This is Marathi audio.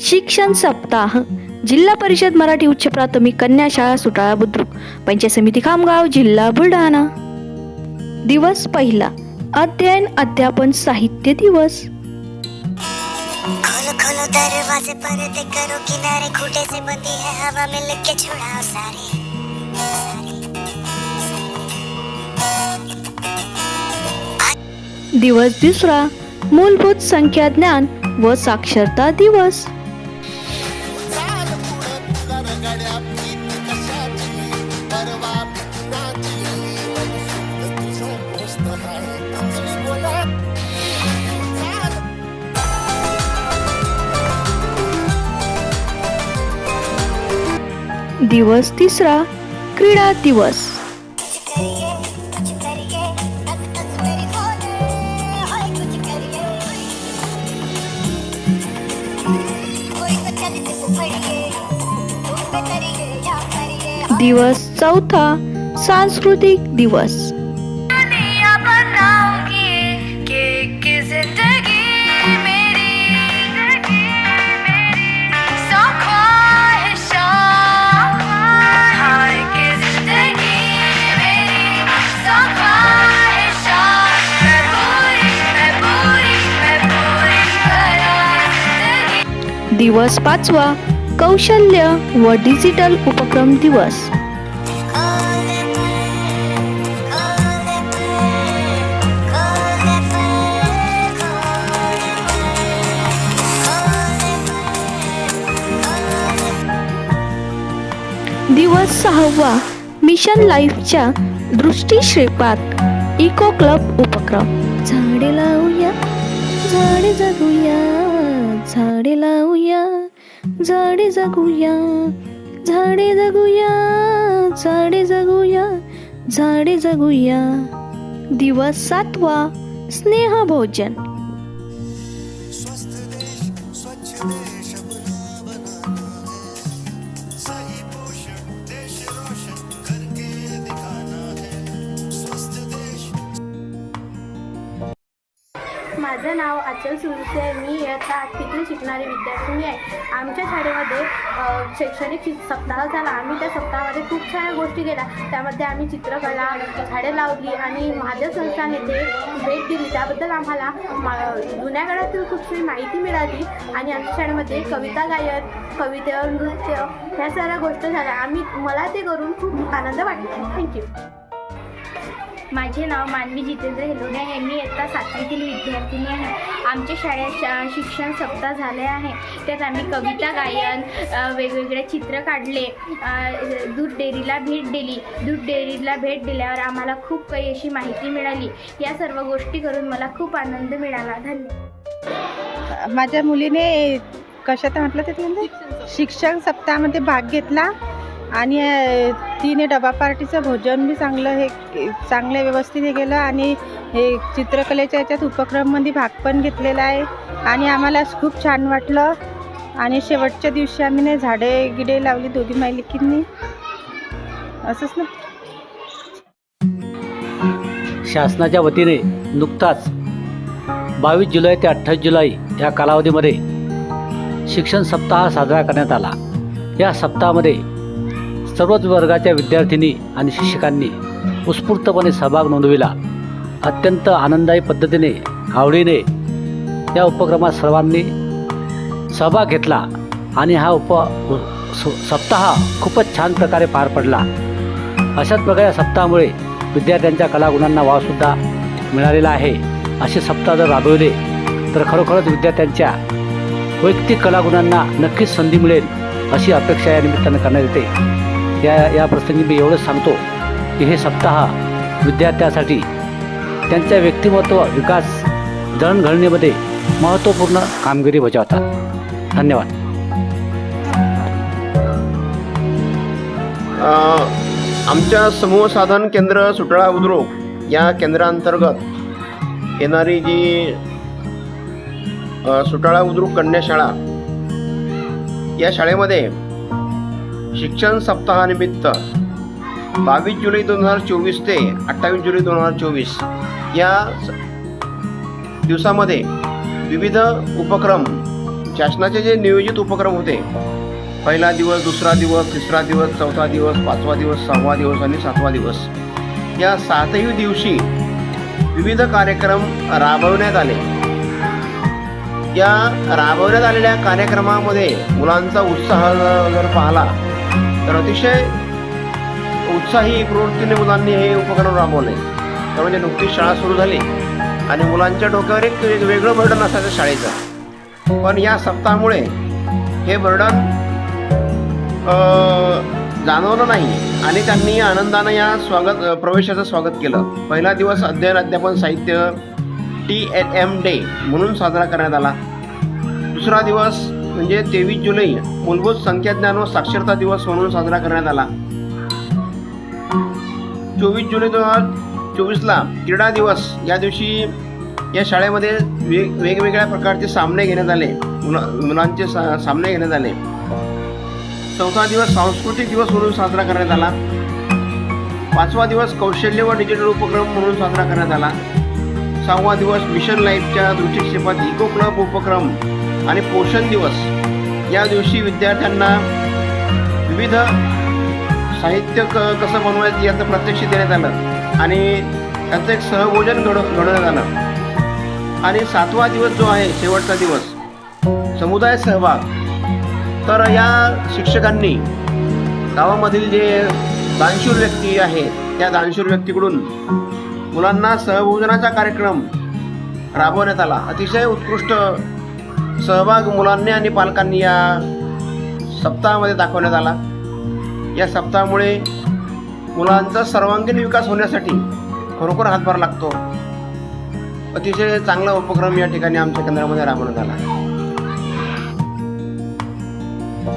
शिक्षण सप्ताह जिल्हा परिषद मराठी उच्च प्राथमिक कन्या शाळा सुटाळा बुद्रुक पंचायत समिती खामगाव जिल्हा बुलढाणा. दिवस पहिला अध्ययन अध्यापन साहित्य दिवस. खोलो खोलो दरवाजे पर्दे करो किनारे खूटे से बंदी है हवा में छुड़ाओ सारे। दिवस दुसरा मूलभूत संख्या ज्ञान व साक्षरता दिवस. दिवस तिसरा क्रीडा दिवस. दिवस चौथा सांस्कृतिक दिवस. दिवस पाचवा कौशल्य व डिजिटल उपक्रम दिवस. दिवस सहावा मिशन लाईफच्या दृष्टीक्षेपात इको क्लब उपक्रम. झाडे लावूया झाडे जगूया झाडे लावूया झाडे जगूया झाडे जगूया झाडे जगूया झाडे जगूया. दिवस सातवा स्नेह भोजन स्वस्थ देश स्वच्छ देश. माझं नाव अचल सुरसे आहे. मी इयत्ता आठवीतील शिकणारी विद्यार्थिनी आहे. आमच्या शाळेमध्ये शैक्षणिक सप्ताह झाला. आम्ही त्या सप्ताहामध्ये खूप साऱ्या गोष्टी केल्या. त्यामध्ये आम्ही चित्रकला झाडे लावली आणि माझ्या संस्थाने येथे भेट दिली. त्याबद्दल आम्हाला मा जुन्या काळातील खूप सारी माहिती मिळाली आणि आमच्या शाळेमध्ये कविता गायन कविता नृत्य ह्या साऱ्या गोष्टी झाल्या. आम्ही मला ते करून खूप आनंद वाटला. थँक्यू माझे नाव मानवी जितेंद्र हेलोडे आहे. मी इयत्ता सातवीतील विद्यार्थिनी आहे. आमच्या शाळेत शिक्षण सप्ताह झाले आहे. त्यात आम्ही कविता गायन वेगवेगळे चित्र काढले. दूध डेअरीला भेट दिली. दूध डेअरीला भेट दिल्यावर आम्हाला खूप काही अशी माहिती मिळाली. या सर्व गोष्टी करून मला खूप आनंद मिळाला. धन्यवाद. माझ्या मुलीने कशात म्हटलं ते म्हणजे? शिक्षण सप्ताहामध्ये भाग घेतला. आणि तिने डबा पार्टीचं भोजन बी चांगलं हे चांगलं व्यवस्थित हे केलं आणि हे चित्रकलेच्या याच्यात उपक्रममध्ये भाग पण घेतलेला आहे. आणि आम्हाला खूप छान वाटलं. आणि शेवटच्या दिवशी आम्ही नाही झाडे गिडे लावली दोघी मायलिकींनी असंच ना? शासनाच्या वतीने नुकताच बावीस जुलै ते अठ्ठावीस जुलै या कालावधीमध्ये शिक्षण सप्ताह साजरा करण्यात आला. या सप्ताहामध्ये सर्वच वर्गाच्या विद्यार्थिनी आणि शिक्षकांनी उत्स्फूर्तपणे सहभाग नोंदविला. अत्यंत आनंददायी पद्धतीने आवडीने या उपक्रमात सर्वांनी सहभाग घेतला आणि हा उप स- सप्ताह खूपच छान प्रकारे पार पडला. अशाच प्रकारे या सप्ताहामुळे विद्यार्थ्यांच्या कलागुणांना वावसुद्धा मिळालेला आहे. असे सप्ताह जर राबवले तर खरोखरच विद्यार्थ्यांच्या वैयक्तिक कलागुणांना नक्कीच संधी मिळेल अशी अपेक्षा या निमित्तानं करण्यात येते. या या प्रसंगी मी एवढंच सांगतो की हे सप्ताह विद्यार्थ्यासाठी त्यांच्या व्यक्तिमत्व विकास जळणघळणीमध्ये महत्त्वपूर्ण कामगिरी बजावतात. धन्यवाद. आमच्या समूह साधन केंद्र सुटळा उद्योग या केंद्रांतर्गत येणारी जी सुटाळा उद्रुक कन्या शाळा या शाळेमध्ये शिक्षण सप्ताहानिमित्त बावीस जुलै दोन हजार चोवीस ते अठ्ठावीस जुलै दोन हजार चोवीस या दिवसामध्ये विविध उपक्रम शासनाचे जे नियोजित उपक्रम होते पहिला दिवस दुसरा दिवस तिसरा दिवस चौथा दिवस पाचवा दिवस सहावा दिवस आणि सातवा दिवस या सातही दिवशी विविध कार्यक्रम राबवण्यात आले. या राबवण्यात आलेल्या कार्यक्रमामध्ये मुलांचा उत्साह जर पाहिला तर अतिशय उत्साही प्रवृत्तीने मुलांनी हे उपक्रम राबवले. तर म्हणजे नुकतीच शाळा सुरू झाली आणि मुलांच्या डोक्यावर एक वेगळं बर्डन असायचं शाळेचं. पण या सप्ताहामुळे हे बर्डन जाणवलं नाही आणि त्यांनी आनंदानं या स्वागत प्रवेशाचं स्वागत केलं. पहिला दिवस अध्ययन अध्यापन साहित्य टी एल एम डे म्हणून साजरा करण्यात आला. दुसरा दिवस म्हणजे तेवीस जुलै मूलभूत संख्याज्ञान व साक्षरता दिवस म्हणून साजरा करण्यात आला. चोवीस जुलै दोन हजार चोवीसला क्रीडा दिवस. या दिवशी या शाळेमध्ये वेग वेगवेगळ्या प्रकारचे सामने घेण्यात आले. मुला मुलांचे सा सामने घेण्यात आले. चौथा दिवस सांस्कृतिक दिवस म्हणून साजरा करण्यात आला. पाचवा दिवस कौशल्य व डिजिटल उपक्रम म्हणून साजरा करण्यात आला. सहावा दिवस मिशन लाईफच्या दृष्टिक्षेपात इको क्लब उपक्रम. आणि पोषण दिवस. या दिवशी विद्यार्थ्यांना विविध साहित्य क कसं बनवायचं याचं प्रत्यक्ष देण्यात आलं. आणि त्याचं एक सहभोजन घड घडवण्यात आलं. आणि सातवा दिवस जो आहे शेवटचा दिवस समुदाय सहभाग. तर या शिक्षकांनी गावामधील जे दानशूर व्यक्ती आहे त्या दानशूर व्यक्तीकडून मुलांना सहभोजनाचा कार्यक्रम राबवण्यात आला. अतिशय उत्कृष्ट सहभाग मुलांनी आणि पालकांनी या सप्ताहामध्ये दाखवण्यात आला. या सप्ताहामुळे मुलांचा सर्वांगीण विकास होण्यासाठी खरोखर हातभार लागतो. अतिशय चांगला उपक्रम या ठिकाणी आमच्या केंद्रामध्ये राबवण्यात आला.